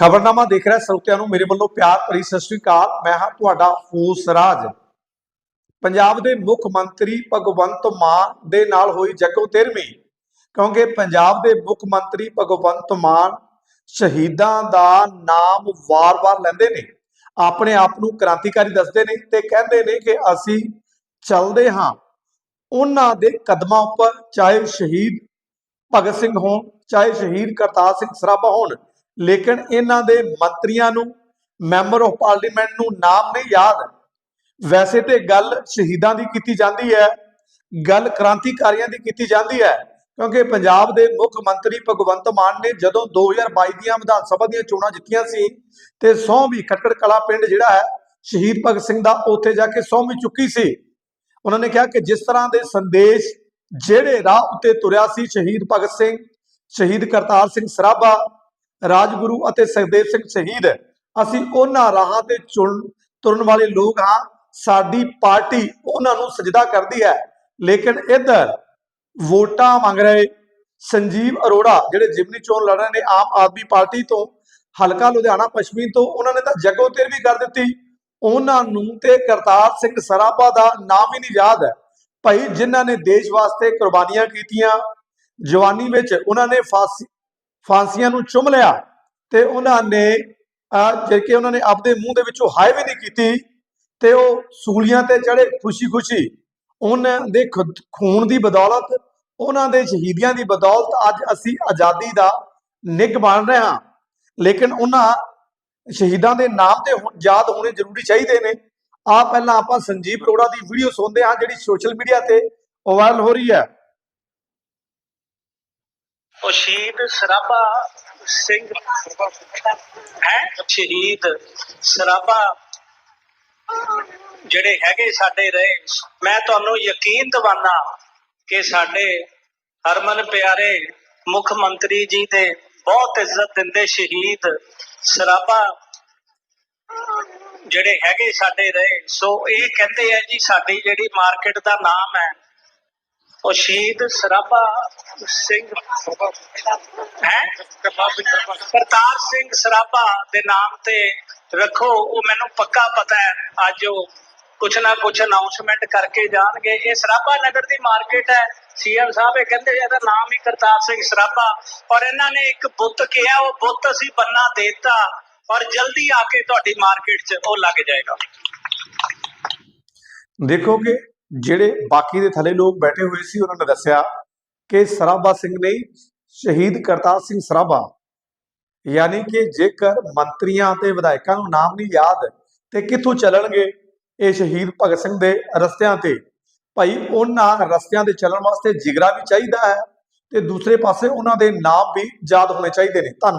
ਖਬਰਨਾਮਾ ਦੇਖ ਰਿਹਾ ਸਰੋਤਿਆਂ ਨੂੰ, ਮੇਰੇ ਵੱਲੋਂ ਪਿਆਰ ਭਰੀ ਸਤਿ ਸ੍ਰੀ ਅਕਾਲ। ਮੈਂ ਹਾਂ ਤੁਹਾਡਾ ਫੂਸ ਰਾਜ। ਪੰਜਾਬ ਦੇ ਮੁੱਖ ਮੰਤਰੀ ਭਗਵੰਤ ਮਾਨ ਦੇ ਨਾਲ ਹੋਈ ਜੱਗੋ ਤੇਰਵੀਂ, ਕਿਉਂਕਿ ਪੰਜਾਬ ਦੇ ਮੁੱਖ ਮੰਤਰੀ ਭਗਵੰਤ ਮਾਨ ਸ਼ਹੀਦਾਂ ਦਾ ਨਾਮ ਵਾਰ-ਵਾਰ ਲੈਂਦੇ ਨੇ। ਆਪਣੇ ਆਪ ਨੂੰ ਕ੍ਰਾਂਤੀਕਾਰੀ ਦੱਸਦੇ ਨੇ ਤੇ ਕਹਿੰਦੇ ਨੇ ਕਿ ਅਸੀਂ ਚੱਲਦੇ ਹਾਂ। ਉਹਨਾਂ ਦੇ ਕਦਮਾਂ ਉੱਪਰ ਚਾਹੇ ਸ਼ਹੀਦ ਭਗਤ ਸਿੰਘ ਹੋਣ, ਚਾਹੇ ਸ਼ਹੀਦ ਕਰਤਾਰ ਸਿੰਘ ਸਰਾਭਾ ਹੋਣ ਲੇਕਿਨ ਇਹਨਾਂ ਦੇ ਮੰਤਰੀਆਂ ਨੂੰ, ਮੈਂਬਰ ਆਫ ਪਾਰਲੀਮੈਂਟ ਨੂੰ ਨਾਮ ਨਹੀਂ ਯਾਦ। ਵੈਸੇ ਤੇ ਗੱਲ ਸ਼ਹੀਦਾਂ ਦੀ ਕੀਤੀ ਜਾਂਦੀ ਹੈ, ਗੱਲ ਕ੍ਰਾਂਤੀਕਾਰੀਆਂ ਦੀ ਕੀਤੀ ਜਾਂਦੀ ਹੈ, ਕਿਉਂਕਿ ਪੰਜਾਬ ਦੇ ਮੁੱਖ ਮੰਤਰੀ ਭਗਵੰਤ ਮਾਨ ਨੇ ਜਦੋਂ 2022 ਦੀਆਂ ਵਿਧਾਨ ਸਭਾ ਦੀਆਂ ਚੋਣਾਂ ਜਿੱਤੀਆਂ ਸੀ, ਤੇ ਸਹੁੰ ਵੀ ਖੱਟੜ ਕਲਾ ਪਿੰਡ ਜਿਹੜਾ ਹੈ, ਸ਼ਹੀਦ ਭਗਤ ਸਿੰਘ ਦਾ ਉੱਥੇ ਜਾ ਕੇ ਸਹੁੰ ਵੀ ਚੁੱਕੀ ਸੀ। ਉਹਨਾਂ ਨੇ ਕਿਹਾ ਕਿ ਜਿਸ ਤਰ੍ਹਾਂ ਦੇ ਸੰਦੇਸ਼ ਜਿਹੜੇ ਰਾਹ ਉੱਤੇ ਤੁਰਿਆ ਸੀ ਸ਼ਹੀਦ ਭਗਤ ਸਿੰਘ, ਸ਼ਹੀਦ ਕਰਤਾਰ ਸਿੰਘ ਸਰਾਭਾ ਰਾਜਗੁਰੂ ਅਤੇ ਸੁਖਦੇਵ ਸਿੰਘ ਸ਼ਹੀਦ ਅਸੀਂ ਉਹਨਾਂ ਰਾਹਾਂ ਤੇ ਤੁਰਨ ਵਾਲੇ ਲੋਕ ਹਾਂ। ਸਾਡੀ ਪਾਰਟੀ ਉਹਨਾਂ ਨੂੰ ਸਜਦਾ ਕਰਦੀ ਹੈ। ਲੇਕਿਨ ਇੱਧਰ ਵੋਟਾਂ ਮੰਗ ਰਹੇ ਸੰਜੀਵ ਅਰੋੜਾ, ਜਿਹੜੇ ਜਿਮਨੀ ਚੋਣ ਲੜ ਰਹੇ ਨੇ ਆਮ ਆਦਮੀ ਪਾਰਟੀ ਤੋਂ, ਹਲਕਾ ਲੁਧਿਆਣਾ ਪੱਛਮੀ ਤੋਂ, ਉਹਨਾਂ ਨੇ ਤਾਂ ਜਗੋ ਤੇਰ ਵੀ ਕਰ ਦਿੱਤੀ। ਉਹਨਾਂ ਨੂੰ ਤੇ ਕਰਤਾਰ ਸਿੰਘ ਸਰਾਭਾ ਦਾ ਨਾਮ ਹੀ ਨਹੀਂ ਯਾਦ ਹੈ। ਭਾਈ ਜਿਨ੍ਹਾਂ ਨੇ ਦੇਸ਼ ਵਾਸਤੇ ਕੁਰਬਾਨੀਆਂ ਕੀਤੀਆਂ, ਜਵਾਨੀ ਵਿੱਚ ਉਹਨਾਂ ਨੇ ਫਾਸੀ ਫਾਂਸੀਆਂ ਨੂੰ ਚੁੰਮ ਲਿਆ ਤੇ ਉਹਨਾਂ ਨੇ ਅਹ, ਉਹਨਾਂ ਨੇ ਆਪਦੇ ਮੂੰਹ ਦੇ ਵਿੱਚੋਂ ਹਾਏ ਵੀ ਨਹੀਂ ਕੀਤੀ ਤੇ ਉਹ ਸੂਲੀਆਂ ਤੇ ਚੜੇ ਖੁਸ਼ੀ-ਖੁਸ਼ੀ ਉਹਨਾਂ ਦੇ ਖੁਦ- ਖੂਨ ਦੀ ਬਦੌਲਤ ਉਹਨਾਂ ਦੇ ਸ਼ਹੀਦੀਆਂ ਦੀ ਬਦੌਲਤ ਅੱਜ ਅਸੀਂ ਆਜ਼ਾਦੀ ਦਾ ਨਿੱਘ ਬਣ ਰਹੇ ਹਾਂ। ਲੇਕਿਨ ਉਹਨਾਂ ਸ਼ਹੀਦਾਂ ਦੇ ਨਾਮ ਤੇ ਹੁਣ ਯਾਦ ਹੋਣੇ ਜ਼ਰੂਰੀ ਚਾਹੀਦੇ ਨੇ। ਆ ਪਹਿਲਾਂ ਆਪਾਂ ਸੰਜੀਵ ਅਰੋੜਾ ਦੀ ਵੀਡੀਓ ਸੁਣਦੇ ਹਾਂ ਜਿਹੜੀ ਸੋਸ਼ਲ ਮੀਡੀਆ ਤੇ ਵਾਇਰਲ ਹੋ ਰਹੀ ਹੈ। ਉਹ ਸ਼ਹੀਦ ਸਰਾਭਾ ਸਿੰਘ ਹੈ? ਸ਼ਹੀਦ ਸਰਾਭਾ ਜਿਹੜੇ ਹੈਗੇ ਸਾਡੇ ਰਹੇ। ਮੈਂ ਤੁਹਾਨੂੰ ਯਕੀਨ ਦਿਵਾਨਾ ਕਿ ਸਾਡੇ ਹਰਮਨ ਪਿਆਰੇ ਮੁੱਖ ਮੰਤਰੀ ਜੀ ਦੇ ਬਹੁਤ ਇੱਜ਼ਤ ਦਿੰਦੇ ਸ਼ਹੀਦ ਸਰਾਭਾ ਜਿਹੜੇ ਹੈਗੇ ਸਾਡੇ ਰਹੇ। ਸੋ ਇਹ ਕਹਿੰਦੇ ਆ ਜੀ, ਸਾਡੀ ਜਿਹੜੀ ਮਾਰਕੀਟ ਦਾ ਨਾਮ ਹੈ ਉਹ ਸ਼ਹੀਦ ਸਰਾਭਾ ਸਿੰਘ ਹੈ? ਕਰਤਾਰ ਸਿੰਘ ਸਰਾਭਾ ਦੇ ਨਾਮ ਤੇ ਰੱਖੋ, ਉਹ ਮੈਨੂੰ ਪੱਕਾ ਪਤਾ ਹੈ। ਅੱਜ ਉਹ ਕੁਛ ਨਾ ਕੁਛ ਅਨਾਉਂਸਮੈਂਟ ਕਰਕੇ ਜਾਣਗੇ। ਇਹ ਸਰਾਭਾ ਨਗਰ ਦੀ ਮਾਰਕੀਟ ਹੈ। ਸੀਐਮ ਸਾਹਿਬ ਇਹ ਕਹਿੰਦੇ ਇਹਦਾ ਨਾਮ ਹੀ ਕਰਤਾਰ ਸਿੰਘ ਸਰਾਭਾ। ਔਰ ਇਹਨਾਂ ਨੇ ਇੱਕ ਬੁੱਤ ਕਿਹਾ, ਉਹ ਬੁੱਤ ਅਸੀਂ ਬੰਨਾ ਦੇਤਾ। ਔਰ ਜਲਦੀ ਆ ਕੇ ਤੁਹਾਡੀ ਮਾਰਕੀਟ 'ਚ ਉਹ ਲੱਗ ਜਾਏਗਾ। ਦੇਖੋ ਕਿ ਜਿਹੜੇ ਬਾਕੀ ਦੇ ਥੱਲੇ ਲੋਕ ਬੈਠੇ ਹੋਏ ਸੀ, ਉਹਨਾਂ ਨੇ ਦੱਸਿਆ ਕਿ ਸਰਾਭਾ ਸਿੰਘ ਨੇ ਸ਼ਹੀਦ ਕਰਤਾਰ ਸਿੰਘ ਸਰਾਭਾ, ਯਾਨੀ ਕਿ ਜੇਕਰ ਮੰਤਰੀਆਂ ਤੇ ਵਿਧਾਇਕਾਂ ਨੂੰ ਨਾਮ ਨਹੀਂ ਯਾਦ ਤੇ ਕਿੱਥੋਂ ਚੱਲਣਗੇ ਇਹ ਸ਼ਹੀਦ ਭਗਤ ਸਿੰਘ ਦੇ ਰਸਤਿਆਂ ਤੇ? ਭਾਈ, ਉਹਨਾਂ ਰਸਤਿਆਂ ਤੇ ਚੱਲਣ ਵਾਸਤੇ ਜਿਗਰਾ ਵੀ ਚਾਹੀਦਾ ਹੈ ਤੇ ਦੂਸਰੇ ਪਾਸੇ ਉਹਨਾਂ ਦੇ ਨਾਮ ਵੀ ਯਾਦ ਹੋਣੇ ਚਾਹੀਦੇ ਨੇ। ਧੰਨਵਾਦ।